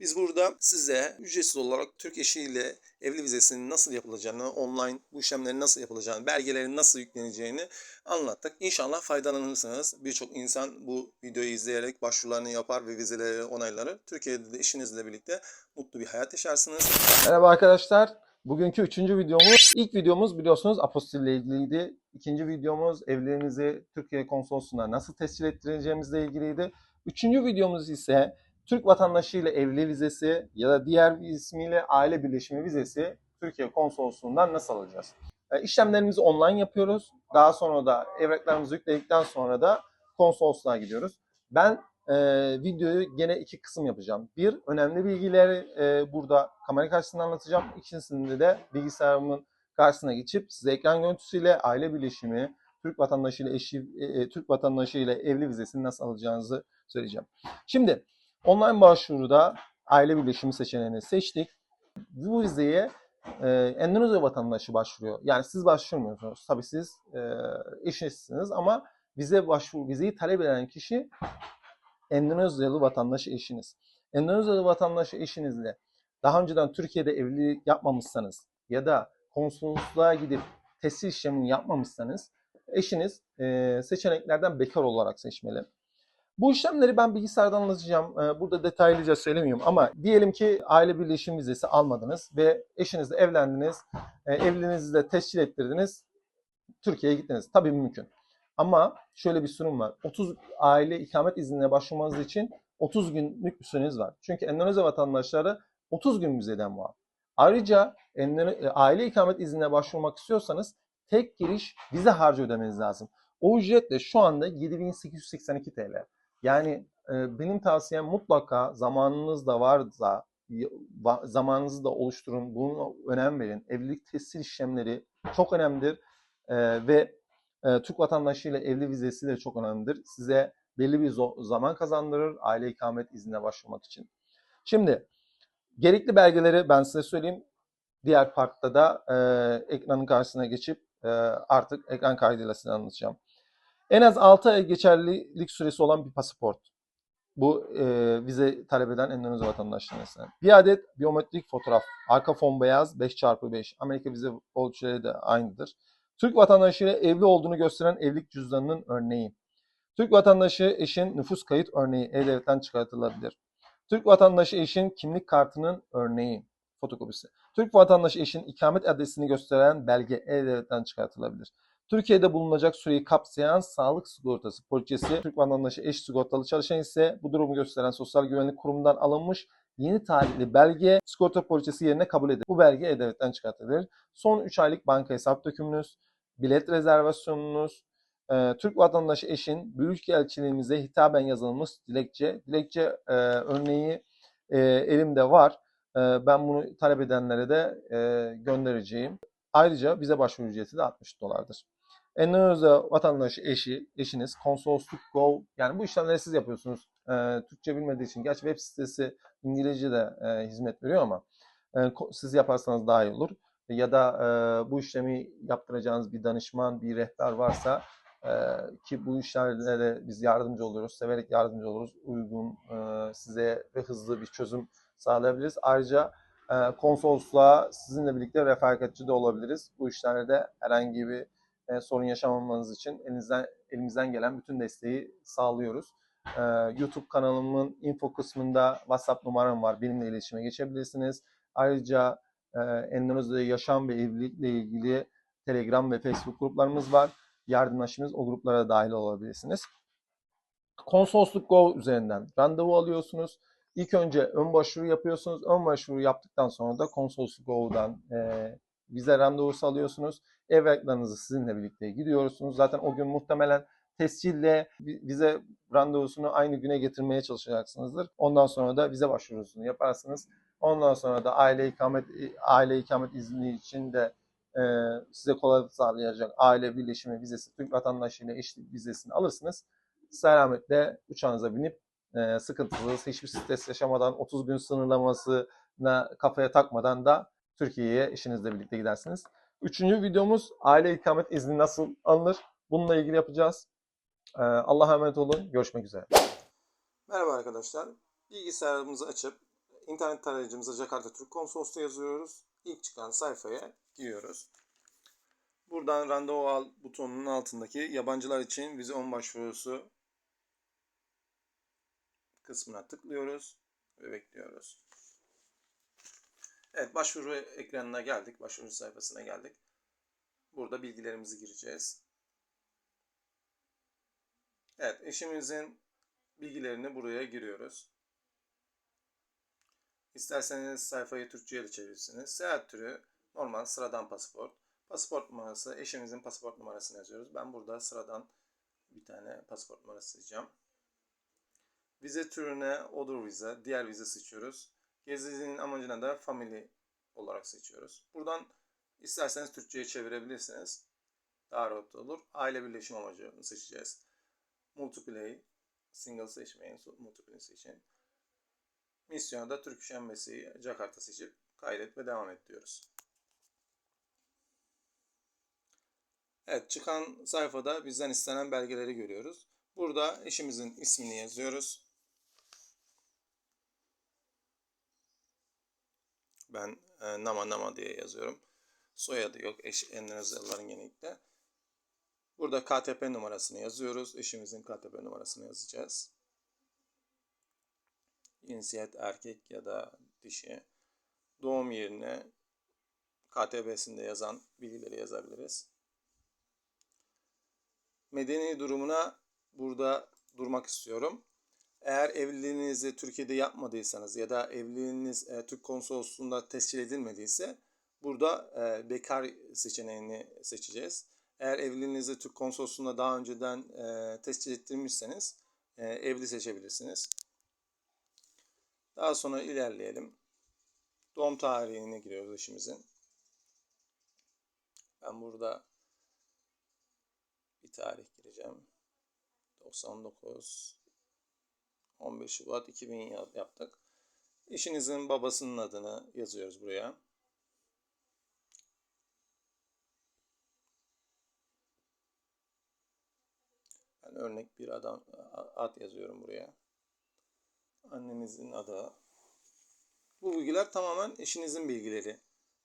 Biz burada size ücretsiz olarak Türk eşiyle evli vizesinin nasıl yapılacağını, online bu işlemlerin nasıl yapılacağını, belgelerin nasıl yükleneceğini anlattık. İnşallah faydalanırsınız. Birçok insan bu videoyu izleyerek başvurularını yapar ve vizeleri onaylanır. Türkiye'de de eşinizle birlikte mutlu bir hayat yaşarsınız. Merhaba arkadaşlar. Bugünkü üçüncü videomuz. İlk videomuz biliyorsunuz apostil ile ilgiliydi. İkinci videomuz evliliğimizi Türkiye konsolosluğuna nasıl tescil ettireceğimizle ilgiliydi. Üçüncü videomuz ise Türk vatandaşı ile evli vizesi ya da diğer bir ismiyle aile birleşimi vizesi Türkiye konsolosluğundan nasıl alacağız? E, İşlemlerimizi online yapıyoruz. Daha sonra da evraklarımızı yükledikten sonra da konsolosluğa gidiyoruz. Ben e, videoyu gene iki kısım yapacağım. Bir, önemli bilgileri e, burada kamera karşısında anlatacağım. İkincisinde de bilgisayarımın karşısına geçip size ekran görüntüsüyle aile birleşimi, Türk vatandaşı ile eşi, e, e, Türk vatandaşı ile evli vizesini nasıl alacağınızı söyleyeceğim. Şimdi online başvuruda aile birleşimi seçeneğini seçtik. Bu vizeye e, Endonezya vatandaşı başvuruyor. Yani siz başvurmuyorsunuz. Tabii siz e, eşinizsiniz ama vize başvuru vizeyi talep eden kişi Endonezyalı vatandaş eşiniz. Endonezyalı vatandaş eşinizle daha önceden Türkiye'de evlilik yapmamışsanız ya da konsolosluğa gidip tescil işlemini yapmamışsanız eşiniz e, seçeneklerden bekar olarak seçmeli. Bu işlemleri ben bilgisayardan anlatacağım. E, Burada detaylıca söylemiyorum ama diyelim ki aile birleşim vizesi almadınız ve eşinizle evlendiniz, e, evliliğinizi de tescil ettirdiniz, Türkiye'ye gittiniz. Tabii mümkün. Ama şöyle bir sorun var. 30 aile ikamet iznine başvurmanız için 30 günlük bir süreniz var. Çünkü Endonezya vatandaşları 30 gün vizeden var. Ayrıca e, aile ikamet iznine başvurmak istiyorsanız tek giriş vize harcı ödemeniz lazım. O ücret de şu anda 7882 TL. Yani e, benim tavsiyem mutlaka zamanınız da varsa zamanınızı da oluşturun. Buna önem verin. Evlilik tescil işlemleri çok önemlidir. E, ve e, Türk vatandaşıyla evli vizesi de çok önemlidir. Size belli bir zaman kazandırır aile ikamet iznine başvurmak için. Şimdi gerekli belgeleri ben size söyleyeyim. Diğer partta da e, ekranın karşısına geçip e, artık ekran kaydıyla size anlatacağım. En az 6 ay geçerlilik süresi olan bir pasaport. Bu e, vize talep eden Endonezya vatandaşlarına. Bir adet biyometrik fotoğraf. Arka fon beyaz 5x5. Amerika vize ölçüleri de aynıdır. Türk vatandaşıyla evli olduğunu gösteren evlilik cüzdanının örneği. Türk vatandaşı eşin nüfus kayıt örneği E-Devlet'ten çıkartılabilir. Türk vatandaşı eşin kimlik kartının örneği, fotokopisi. Türk vatandaşı eşin ikamet adresini gösteren belge E-Devlet'ten çıkartılabilir. Türkiye'de bulunacak süreyi kapsayan sağlık sigortası poliçesi, Türk vatandaşı eş sigortalı çalışan ise bu durumu gösteren Sosyal Güvenlik Kurumu'ndan alınmış yeni tarihli belge sigorta poliçesi yerine kabul edilir. Bu belge E-Devlet'ten çıkartılır. Son 3 aylık banka hesap dökümünüz, bilet rezervasyonunuz, e, Türk vatandaşı eşin Büyükelçiliğimize hitaben yazılmış dilekçe. Dilekçe e, örneği e, elimde var. E, ben bunu talep edenlere de e, göndereceğim. Ayrıca vize başvuru ücreti de 60 dolardır. Endonezya vatandaşı eşi, eşiniz konsolosluk gov yani bu işlemleri siz yapıyorsunuz. E, Türkçe bilmediği için gerçi web sitesi İngilizce de e, hizmet veriyor ama e, siz yaparsanız daha iyi olur. Ya da e, bu işlemi yaptıracağınız bir danışman, bir rehber varsa e, ki bu işlerde biz yardımcı oluyoruz, severek yardımcı oluruz. Uygun e, size ve hızlı bir çözüm sağlayabiliriz. Ayrıca e, konsolosluğa sizinle birlikte refakatçi de olabiliriz. Bu işlerde herhangi bir e, sorun yaşamamanız için elinizden elimizden gelen bütün desteği sağlıyoruz. E, YouTube kanalımın info kısmında WhatsApp numaram var. Benimle iletişime geçebilirsiniz. Ayrıca e, Endonezya'da yaşam ve evlilikle ilgili Telegram ve Facebook gruplarımız var. Yardımlaşımız o gruplara da dahil olabilirsiniz. Konsolosluk Go üzerinden randevu alıyorsunuz. İlk önce ön başvuru yapıyorsunuz. Ön başvuru yaptıktan sonra da Konsolosluk Go'dan e, vize randevusu alıyorsunuz. Evraklarınızı sizinle birlikte gidiyorsunuz. Zaten o gün muhtemelen tescille vi- vize randevusunu aynı güne getirmeye çalışacaksınızdır. Ondan sonra da vize başvurusunu yaparsınız. Ondan sonra da aile ikamet aile ikamet izni için de e, size kolaylık sağlayacak aile birleşimi vizesi, Türk vatandaşıyla eşlik vizesini alırsınız. Selametle uçağınıza binip e, sıkıntısız, hiçbir stres yaşamadan, 30 gün sınırlamasına kafaya takmadan da Türkiye'ye eşinizle birlikte gidersiniz. Üçüncü videomuz aile ikamet izni nasıl alınır? Bununla ilgili yapacağız. E, Allah'a emanet olun. Görüşmek üzere. Merhaba arkadaşlar. Bilgisayarımızı açıp internet tarayıcımıza Jakarta Türk Konsolosluğu yazıyoruz. İlk çıkan sayfaya giriyoruz. Buradan randevu al butonunun altındaki yabancılar için vize on başvurusu kısmına tıklıyoruz ve bekliyoruz. Evet başvuru ekranına geldik. Başvuru sayfasına geldik. Burada bilgilerimizi gireceğiz. Evet eşimizin bilgilerini buraya giriyoruz. İsterseniz sayfayı Türkçe'ye de çevirirsiniz. Seyahat türü normal sıradan pasaport. Pasaport numarası eşimizin pasaport numarasını yazıyoruz. Ben burada sıradan bir tane pasaport numarası yazacağım. Vize türüne Other Vize, diğer vize seçiyoruz. Gezinin amacına da Family olarak seçiyoruz. Buradan isterseniz Türkçe'ye çevirebilirsiniz. Daha rahat olur. Aile birleşim amacını seçeceğiz. Multiplay, single seçmeyin, multiplay seçin. Misyona da Türk Embassy Jakarta seçip kaydet ve devam et diyoruz. Evet çıkan sayfada bizden istenen belgeleri görüyoruz. Burada eşimizin ismini yazıyoruz. Ben e, Nama Nama diye yazıyorum. Soyadı yok eş, Endonezyalıların genellikle. Burada KTP numarasını yazıyoruz. Eşimizin KTP numarasını yazacağız. Cinsiyet erkek ya da dişi. Doğum yerine KTB'sinde yazan bilgileri yazabiliriz. Medeni durumuna burada durmak istiyorum. Eğer evliliğinizi Türkiye'de yapmadıysanız ya da evliliğiniz e, Türk konsolosluğunda tescil edilmediyse burada e, bekar seçeneğini seçeceğiz. Eğer evliliğinizi Türk konsolosluğunda daha önceden e, tescil ettirmişseniz e, evli seçebilirsiniz. Daha sonra ilerleyelim. Doğum tarihine giriyoruz eşimizin. Ben burada bir tarih gireceğim. 99 15 Şubat 2000 yaptık. Eşinizin babasının adını yazıyoruz buraya. Ben örnek bir adam ad yazıyorum buraya. Annenizin adı. Bu bilgiler tamamen eşinizin bilgileri.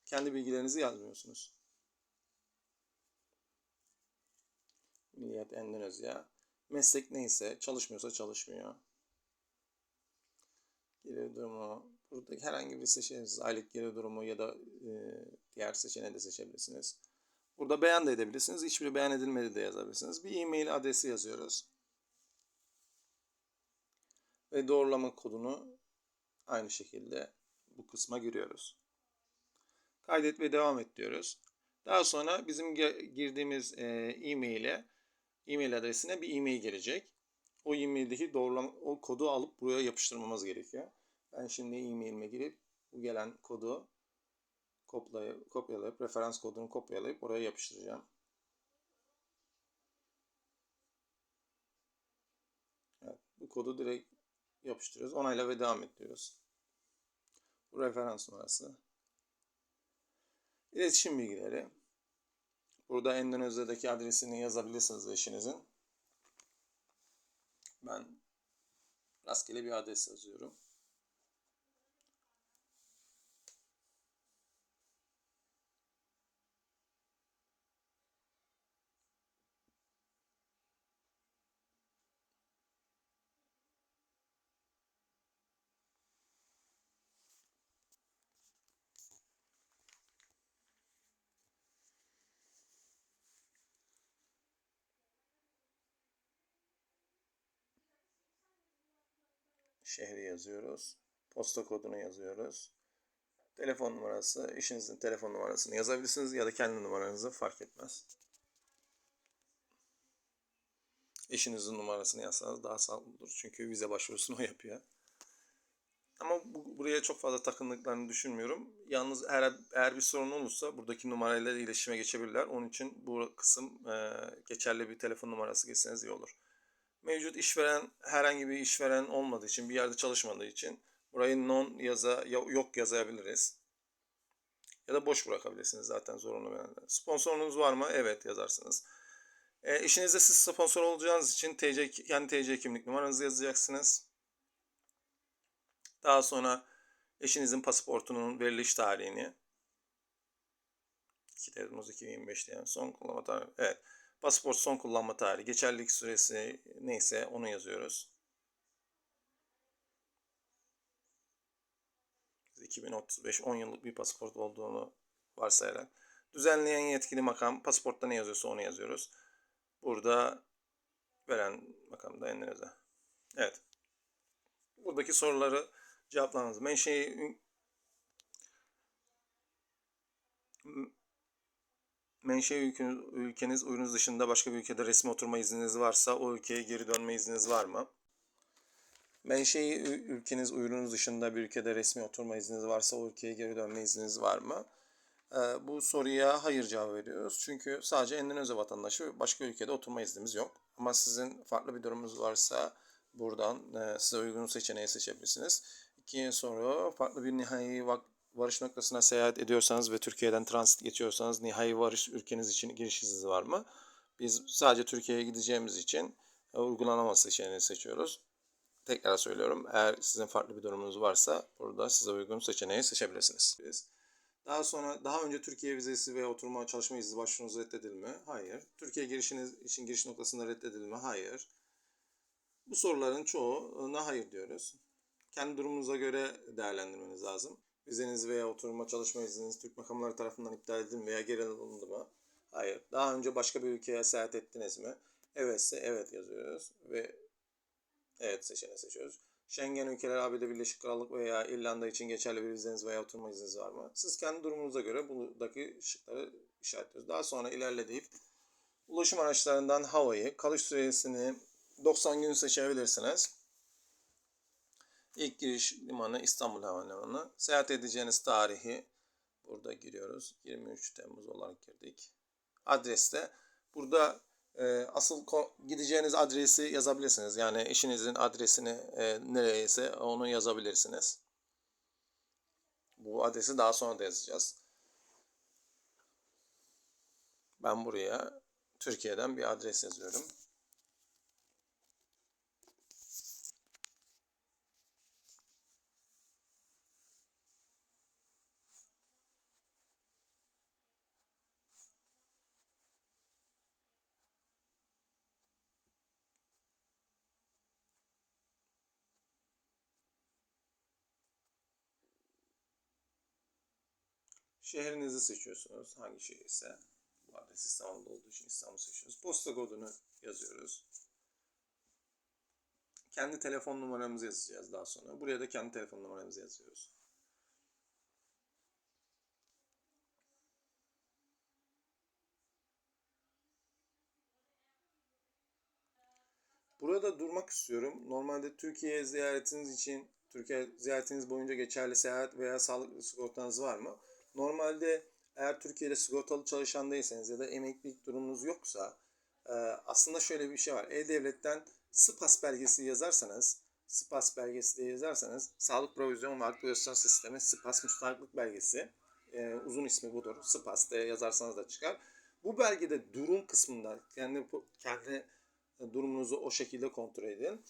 Kendi bilgilerinizi yazmıyorsunuz. Milliyet Endonezya. Meslek neyse çalışmıyorsa çalışmıyor. Geri durumu. Buradaki herhangi bir seçeneğiniz aylık geri durumu ya da e, diğer seçeneği de seçebilirsiniz. Burada beyan da edebilirsiniz. Hiçbiri beyan edilmedi de yazabilirsiniz. Bir e-mail adresi yazıyoruz. Ve doğrulama kodunu aynı şekilde bu kısma giriyoruz. Kaydet ve devam et diyoruz. Daha sonra bizim girdiğimiz e-mail'e e-mail adresine bir e-mail gelecek. O e-maildeki doğrulama o kodu alıp buraya yapıştırmamız gerekiyor. Ben şimdi e-mailime girip bu gelen kodu kopyalayıp, kopyalayıp referans kodunu kopyalayıp oraya yapıştıracağım. Evet, bu kodu direkt yapıştırıyoruz. Onayla ve devam et diyoruz. Bu referans numarası. İletişim bilgileri. Burada Endonezya'daki adresini yazabilirsiniz eşinizin. Ben rastgele bir adres yazıyorum. Şehri yazıyoruz. Posta kodunu yazıyoruz. Telefon numarası, eşinizin telefon numarasını yazabilirsiniz ya da kendi numaranızı fark etmez. Eşinizin numarasını yazsanız daha sağlıklı olur. Çünkü vize başvurusunu o yapıyor. Ama bu, buraya çok fazla takındıklarını düşünmüyorum. Yalnız eğer, eğer bir sorun olursa buradaki numarayla iletişime geçebilirler. Onun için bu kısım e, geçerli bir telefon numarası geçseniz iyi olur mevcut işveren herhangi bir işveren olmadığı için bir yerde çalışmadığı için burayı non yaza yok yazabiliriz. Ya da boş bırakabilirsiniz zaten zorunlu beyanlar. Sponsorunuz var mı? Evet yazarsınız. E, işinizde siz sponsor olacağınız için TC, kendi TC kimlik numaranızı yazacaksınız. Daha sonra Eşinizin pasaportunun veriliş tarihini 2 Temmuz 2025 diyen son kullanma tarihi. Evet. Pasaport son kullanma tarihi, geçerlilik süresi neyse onu yazıyoruz. 2035 10 yıllık bir pasaport olduğunu varsayarak. Düzenleyen yetkili makam pasaportta ne yazıyorsa onu yazıyoruz. Burada veren makam da endinize. Evet. Buradaki soruları cevaplarınız. Menşei menşe ülkeniz, ülkeniz ürünüz dışında başka bir ülkede resmi oturma izniniz varsa o ülkeye geri dönme izniniz var mı? Menşei ü- ülkeniz ürünüz dışında bir ülkede resmi oturma izniniz varsa o ülkeye geri dönme izniniz var mı? Ee, bu soruya hayır cevap veriyoruz. Çünkü sadece Endonezya vatandaşı başka ülkede oturma iznimiz yok. Ama sizin farklı bir durumunuz varsa buradan e, size uygun seçeneği seçebilirsiniz. İkinci soru farklı bir nihai vak- varış noktasına seyahat ediyorsanız ve Türkiye'den transit geçiyorsanız nihai varış ülkeniz için giriş izniniz var mı? Biz sadece Türkiye'ye gideceğimiz için e, uygulanamaz seçeneğini seçiyoruz. Tekrar söylüyorum. Eğer sizin farklı bir durumunuz varsa burada size uygun seçeneği seçebilirsiniz. Daha sonra daha önce Türkiye vizesi veya oturma çalışma izni başvurunuz reddedildi mi? Hayır. Türkiye girişiniz için giriş noktasında reddedildi mi? Hayır. Bu soruların çoğuna hayır diyoruz. Kendi durumunuza göre değerlendirmeniz lazım. Vizeniz veya oturma çalışma izniniz Türk makamları tarafından iptal edildi mi veya geri alındı mı? Hayır. Daha önce başka bir ülkeye seyahat ettiniz mi? Evetse evet yazıyoruz ve evet seçeneği seçiyoruz. Schengen ülkeleri ABD Birleşik Krallık veya İrlanda için geçerli bir vizeniz veya oturma izniniz var mı? Siz kendi durumunuza göre buradaki şıkları işaretliyoruz. Daha sonra ilerleyip ulaşım araçlarından havayı, kalış süresini 90 gün seçebilirsiniz. İlk giriş limanı İstanbul Havalimanı. Seyahat edeceğiniz tarihi burada giriyoruz. 23 Temmuz olarak girdik. Adreste burada e, asıl gideceğiniz adresi yazabilirsiniz. Yani eşinizin adresini e, nereyse onu yazabilirsiniz. Bu adresi daha sonra da yazacağız. Ben buraya Türkiye'den bir adres yazıyorum. Şehrinizi seçiyorsunuz. Hangi şehir ise. Bu adres İstanbul'da olduğu için İstanbul seçiyoruz. Posta kodunu yazıyoruz. Kendi telefon numaramızı yazacağız daha sonra. Buraya da kendi telefon numaramızı yazıyoruz. Burada durmak istiyorum. Normalde Türkiye ziyaretiniz için, Türkiye ziyaretiniz boyunca geçerli seyahat veya sağlık sigortanız var mı? Normalde eğer Türkiye'de sigortalı çalışan değilseniz ya da emeklilik durumunuz yoksa e, aslında şöyle bir şey var. E-Devlet'ten SPAS belgesi yazarsanız, SPAS belgesi diye yazarsanız Sağlık Provizyon ve Aktivasyon Sistemi SPAS Müstahaklık Belgesi e, uzun ismi budur. SPAS diye yazarsanız da çıkar. Bu belgede durum kısmında kendi kendi durumunuzu o şekilde kontrol edin.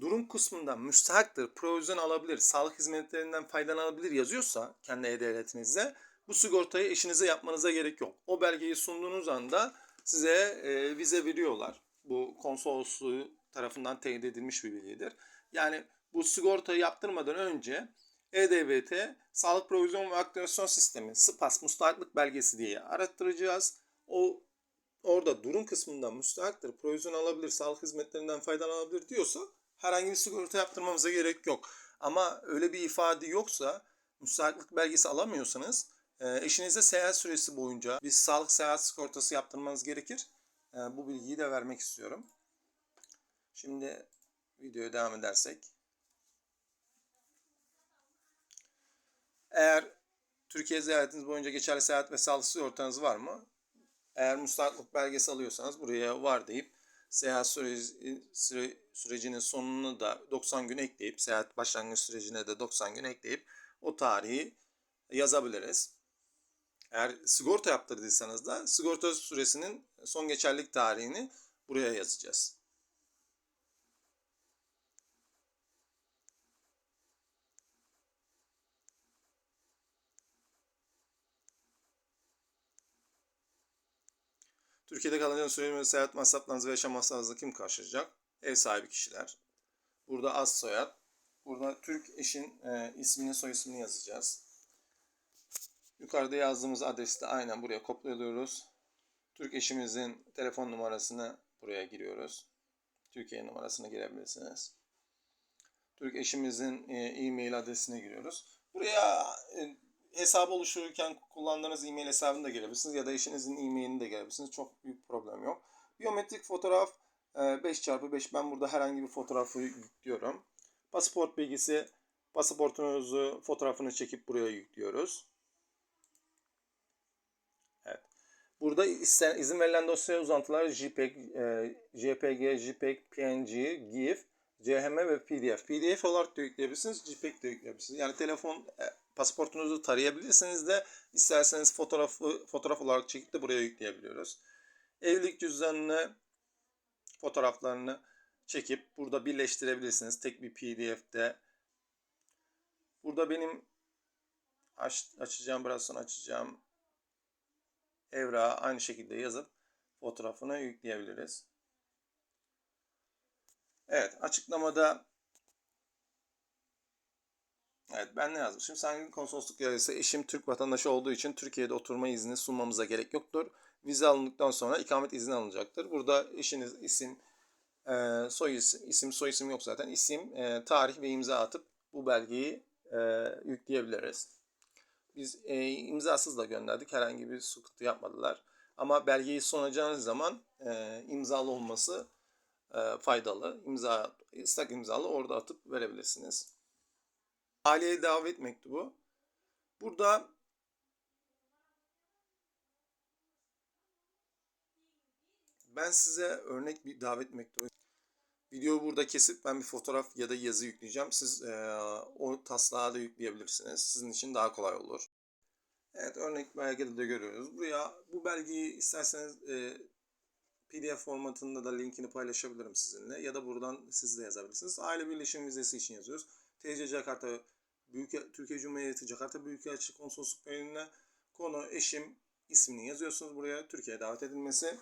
Durum kısmında müstahaktır, provizyon alabilir, sağlık hizmetlerinden faydalanabilir yazıyorsa kendi e-devletinizde bu sigortayı eşinize yapmanıza gerek yok. O belgeyi sunduğunuz anda size e, vize veriyorlar. Bu konsolosluğu tarafından teyit edilmiş bir bilgidir. Yani bu sigortayı yaptırmadan önce E-Devlet'e Sağlık Provizyon ve Aktivasyon Sistemi SPAS Müstahaklık Belgesi diye arattıracağız. O orada durum kısmında müstahaktır, provizyon alabilir, sağlık hizmetlerinden faydalanabilir diyorsa herhangi bir sigorta yaptırmamıza gerek yok. Ama öyle bir ifade yoksa müstahaklık belgesi alamıyorsanız e, eşinize seyahat süresi boyunca bir sağlık seyahat sigortası yaptırmanız gerekir. E, bu bilgiyi de vermek istiyorum. Şimdi videoya devam edersek. Eğer Türkiye ziyaretiniz boyunca geçerli seyahat ve sağlık sigortanız var mı? Eğer müstahaklık belgesi alıyorsanız buraya var deyip seyahat süreci, süre, sürecinin sonunu da 90 gün ekleyip seyahat başlangıç sürecine de 90 gün ekleyip o tarihi yazabiliriz. Eğer sigorta yaptırdıysanız da sigorta süresinin son geçerlilik tarihini buraya yazacağız. Türkiye'de kalacağınız süre seyahat masraflarınızı ve yaşam masraflarınızı kim karşılayacak? Ev sahibi kişiler. Burada az soyad. Burada Türk eşin e, ismini soy ismini yazacağız. Yukarıda yazdığımız adresi de aynen buraya kopyalıyoruz. Türk eşimizin telefon numarasını buraya giriyoruz. Türkiye numarasını girebilirsiniz. Türk eşimizin e, e-mail adresine giriyoruz. Buraya e, hesabı oluştururken kullandığınız e-mail hesabını da girebilirsiniz ya da eşinizin e-mailini de girebilirsiniz. Çok büyük problem yok. Biyometrik fotoğraf e, 5x5 ben burada herhangi bir fotoğrafı yüklüyorum. Pasaport bilgisi pasaportunuzu fotoğrafını çekip buraya yüklüyoruz. Evet. Burada isten- izin verilen dosya uzantılar JPEG, e, JPG, JPEG, PNG, GIF, CHM ve PDF. PDF olarak da yükleyebilirsiniz, JPEG de yükleyebilirsiniz. Yani telefon e, pasaportunuzu tarayabilirsiniz de isterseniz fotoğrafı fotoğraf olarak çekip de buraya yükleyebiliyoruz. Evlilik cüzdanını fotoğraflarını çekip burada birleştirebilirsiniz. Tek bir PDF'de. Burada benim aç, açacağım biraz sonra açacağım evrağı aynı şekilde yazıp fotoğrafını yükleyebiliriz. Evet açıklamada Evet ben ne yazmışım? Sen konsolosluk görevlisi eşim Türk vatandaşı olduğu için Türkiye'de oturma izni sunmamıza gerek yoktur. Vize alındıktan sonra ikamet izni alınacaktır. Burada eşiniz isim, e, soy isim, isim soy isim yok zaten. İsim, e, tarih ve imza atıp bu belgeyi e, yükleyebiliriz. Biz e, imzasız da gönderdik. Herhangi bir sıkıntı yapmadılar. Ama belgeyi sunacağınız zaman e, imzalı olması e, faydalı. İmza, ıslak imzalı orada atıp verebilirsiniz. Aileye davet mektubu. Burada ben size örnek bir davet mektubu Videoyu burada kesip ben bir fotoğraf ya da yazı yükleyeceğim. Siz e, o taslağı da yükleyebilirsiniz. Sizin için daha kolay olur. Evet örnek belgede de görüyoruz. Buraya bu belgeyi isterseniz e, PDF formatında da linkini paylaşabilirim sizinle. Ya da buradan siz de yazabilirsiniz. Aile birleşim vizesi için yazıyoruz. TC Jakarta Büyük Türkiye Cumhuriyeti Jakarta Büyükelçi Konsolosluk Bölümüne konu eşim ismini yazıyorsunuz buraya. Türkiye'ye davet edilmesi.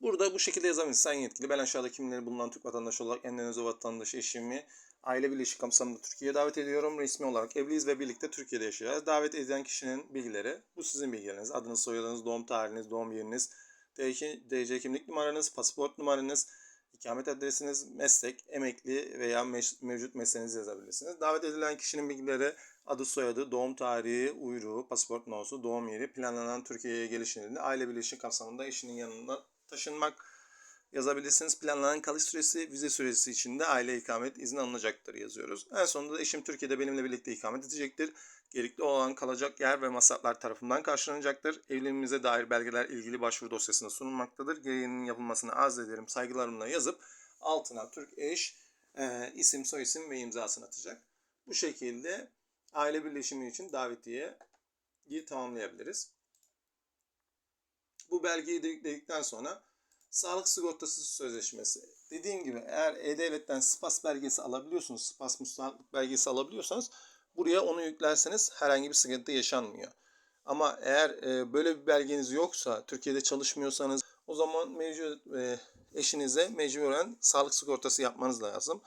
Burada bu şekilde yazabilirsiniz. Sayın yetkili ben aşağıda kimleri bulunan Türk vatandaşı olarak Endonezya vatandaşı eşimi aile birleşik kapsamında Türkiye'ye davet ediyorum. Resmi olarak evliyiz ve birlikte Türkiye'de yaşayacağız. Davet edilen kişinin bilgileri bu sizin bilgileriniz. Adınız, soyadınız, doğum tarihiniz, doğum yeriniz, DC kimlik numaranız, pasaport numaranız, ikamet adresiniz, meslek, emekli veya mevcut mesleğinizi yazabilirsiniz. Davet edilen kişinin bilgileri adı, soyadı, doğum tarihi, uyruğu, pasaport numarası, doğum yeri, planlanan Türkiye'ye geliş nedeni, aile birleşik kapsamında eşinin yanında taşınmak yazabilirsiniz. Planlanan kalış süresi, vize süresi içinde aile ikamet izni alınacaktır yazıyoruz. En sonunda da eşim Türkiye'de benimle birlikte ikamet edecektir. Gerekli olan kalacak yer ve masraflar tarafından karşılanacaktır. Evliliğimize dair belgeler ilgili başvuru dosyasında sunulmaktadır. Gereğinin yapılmasını arz ederim saygılarımla yazıp altına Türk eş, e, isim, soyisim ve imzasını atacak. Bu şekilde aile birleşimi için davetiyeyi tamamlayabiliriz. Bu belgeyi de sonra sağlık sigortası sözleşmesi. Dediğim gibi eğer E-Devlet'ten SPAS belgesi alabiliyorsunuz, SPAS müstahaklık belgesi alabiliyorsanız buraya onu yüklerseniz herhangi bir sıkıntı yaşanmıyor. Ama eğer e, böyle bir belgeniz yoksa, Türkiye'de çalışmıyorsanız o zaman mevcut e, eşinize mecburen sağlık sigortası yapmanız lazım.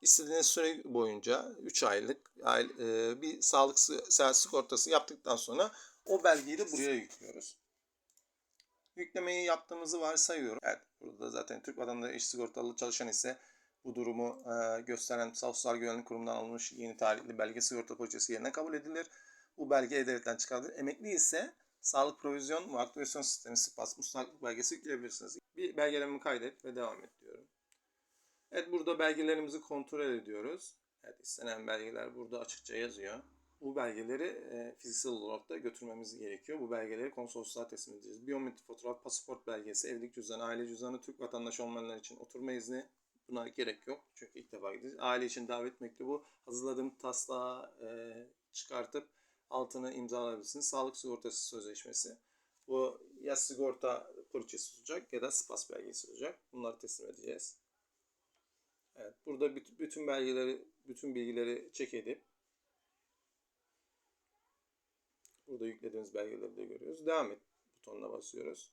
İstediğiniz süre boyunca 3 aylık ay- e, bir sağlık sigortası yaptıktan sonra o belgeyi de buraya yüklüyoruz yüklemeyi yaptığımızı varsayıyorum. Evet, burada zaten Türk vatandaşı eş sigortalı çalışan ise bu durumu e, gösteren Sosyal Güvenlik Kurumu'ndan alınmış yeni tarihli belge sigorta poliçesi yerine kabul edilir. Bu belge E-Devlet'ten çıkarılır. Emekli ise sağlık provizyon ve aktivasyon sistemi SPAS mustaklık belgesi yükleyebilirsiniz. Bir belgelerimi kaydet ve devam et diyorum. Evet burada belgelerimizi kontrol ediyoruz. Evet istenen belgeler burada açıkça yazıyor. Bu belgeleri e, fiziksel olarak da götürmemiz gerekiyor. Bu belgeleri konsolosluğa teslim edeceğiz. Biyometrik fotoğraf, pasaport belgesi, evlilik cüzdanı, aile cüzdanı, Türk vatandaşı olmayanlar için oturma izni buna gerek yok. Çünkü ilk defa gideceğiz. Aile için davet mektubu hazırladığım taslağı e, çıkartıp altına imzalayabilirsiniz. Sağlık sigortası sözleşmesi. Bu ya sigorta poliçesi olacak ya da SPAS belgesi olacak. Bunları teslim edeceğiz. Evet, burada büt- bütün belgeleri, bütün bilgileri çek edip Burada yüklediğimiz belgeleri de görüyoruz. Devam et butonuna basıyoruz.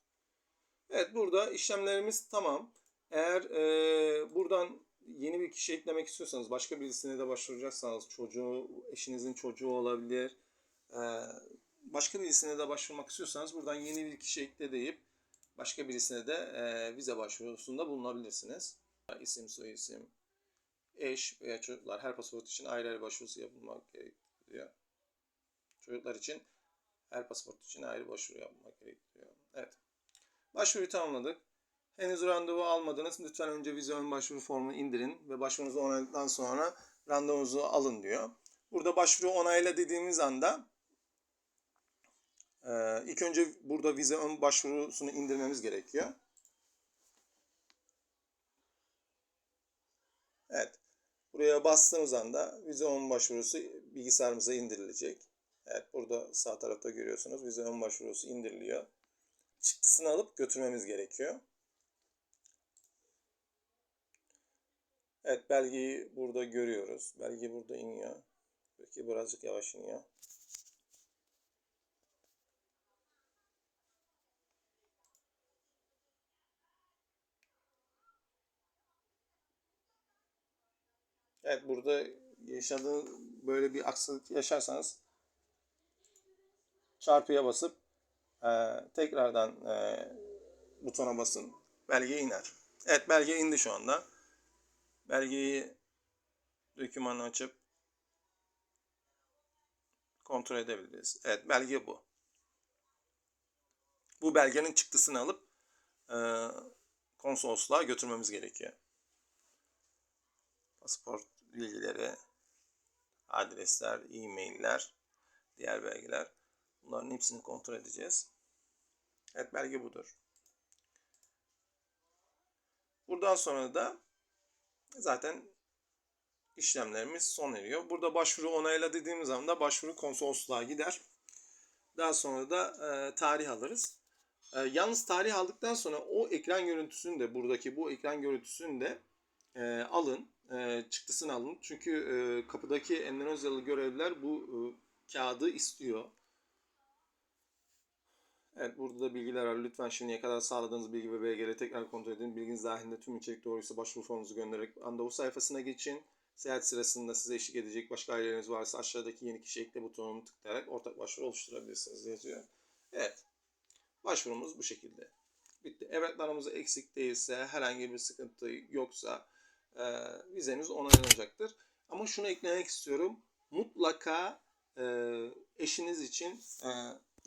Evet burada işlemlerimiz tamam. Eğer e, buradan yeni bir kişi eklemek istiyorsanız başka birisine de başvuracaksanız çocuğu, eşinizin çocuğu olabilir. E, başka birisine de başvurmak istiyorsanız buradan yeni bir kişi ekle deyip başka birisine de e, vize başvurusunda bulunabilirsiniz. İsim, soyisim, eş veya çocuklar her pasaport için ayrı ayrı başvurusu yapılmak gerekiyor. Çocuklar için her pasaport için ayrı başvuru yapmak gerekiyor. Evet. Başvuruyu tamamladık. Henüz randevu almadınız. Lütfen önce vize ön başvuru formunu indirin ve başvurunuzu onayladıktan sonra randevunuzu alın diyor. Burada başvuru onayla dediğimiz anda e, ilk önce burada vize ön başvurusunu indirmemiz gerekiyor. Evet. Buraya bastığımız anda vize ön başvurusu bilgisayarımıza indirilecek. Evet burada sağ tarafta görüyorsunuz vize ön başvurusu indiriliyor. Çıktısını alıp götürmemiz gerekiyor. Evet belgeyi burada görüyoruz. Belge burada iniyor. Belki birazcık yavaş iniyor. Evet burada yaşadığı böyle bir aksilik yaşarsanız çarpıya basıp e, tekrardan e, butona basın. Belge iner. Evet belge indi şu anda. Belgeyi dokümanı açıp kontrol edebiliriz. Evet belge bu. Bu belgenin çıktısını alıp e, konsolosluğa götürmemiz gerekiyor. Pasaport bilgileri, adresler, e-mailler, diğer belgeler. Bunların hepsini kontrol edeceğiz. Evet belge budur. Buradan sonra da zaten işlemlerimiz son eriyor. Burada başvuru onayla dediğimiz anda başvuru konsolosluğa gider. Daha sonra da e, tarih alırız. E, yalnız tarih aldıktan sonra o ekran görüntüsünü de buradaki bu ekran görüntüsünü de e, alın. E, çıktısını alın. Çünkü e, kapıdaki Endonezyalı görevliler bu e, kağıdı istiyor. Evet burada da bilgiler var. Lütfen şimdiye kadar sağladığınız bilgi ve belgeleri tekrar kontrol edin. Bilginiz dahilinde tüm içerik doğruysa başvuru formunuzu göndererek randevu sayfasına geçin. Seyahat sırasında size eşlik edecek başka aileleriniz varsa aşağıdaki yeni kişi ekle butonunu tıklayarak ortak başvuru oluşturabilirsiniz yazıyor. Evet. Başvurumuz bu şekilde. Bitti. Evraklarımız eksik değilse, herhangi bir sıkıntı yoksa e, vizeniz onaylanacaktır. Ama şunu eklemek istiyorum. Mutlaka e, eşiniz için e,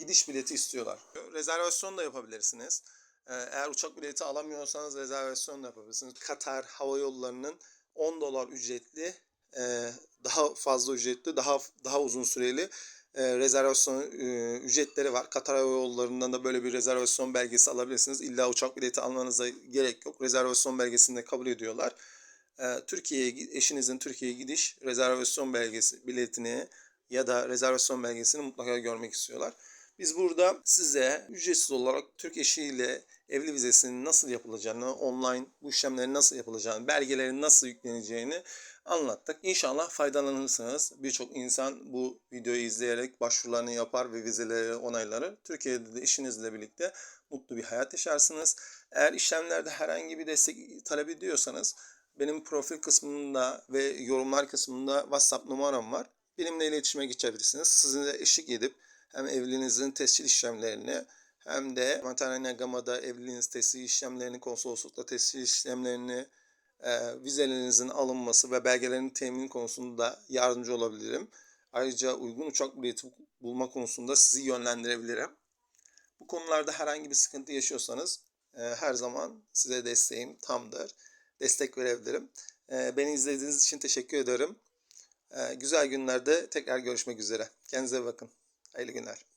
gidiş bileti istiyorlar. Rezervasyon da yapabilirsiniz. Ee, Eğer uçak bileti alamıyorsanız rezervasyon da yapabilirsiniz. Katar Hava Yolları'nın 10 dolar ücretli, e, daha fazla ücretli, daha daha uzun süreli e, rezervasyon e, ücretleri var. Katar Hava Yolları'ndan da böyle bir rezervasyon belgesi alabilirsiniz. İlla uçak bileti almanıza gerek yok. Rezervasyon belgesini de kabul ediyorlar. Türkiye'ye eşinizin Türkiye'ye gidiş rezervasyon belgesi biletini ya da rezervasyon belgesini mutlaka görmek istiyorlar. Biz burada size ücretsiz olarak Türk eşiyle evli vizesinin nasıl yapılacağını, online bu işlemlerin nasıl yapılacağını, belgelerin nasıl yükleneceğini anlattık. İnşallah faydalanırsınız. Birçok insan bu videoyu izleyerek başvurularını yapar ve vizeleri onaylar. Türkiye'de de eşinizle birlikte mutlu bir hayat yaşarsınız. Eğer işlemlerde herhangi bir destek talep ediyorsanız benim profil kısmında ve yorumlar kısmında WhatsApp numaram var. Benimle iletişime geçebilirsiniz. Sizinle eşlik edip hem evliliğinizin tescil işlemlerini hem de Materna Gama'da evliliğiniz tescil işlemlerini, konsoloslukta tescil işlemlerini, e, vizelerinizin alınması ve belgelerin temini konusunda yardımcı olabilirim. Ayrıca uygun uçak bileti bulma konusunda sizi yönlendirebilirim. Bu konularda herhangi bir sıkıntı yaşıyorsanız e, her zaman size desteğim tamdır. Destek verebilirim. E, beni izlediğiniz için teşekkür ederim. E, güzel günlerde tekrar görüşmek üzere. Kendinize bakın. Hayırlı günler.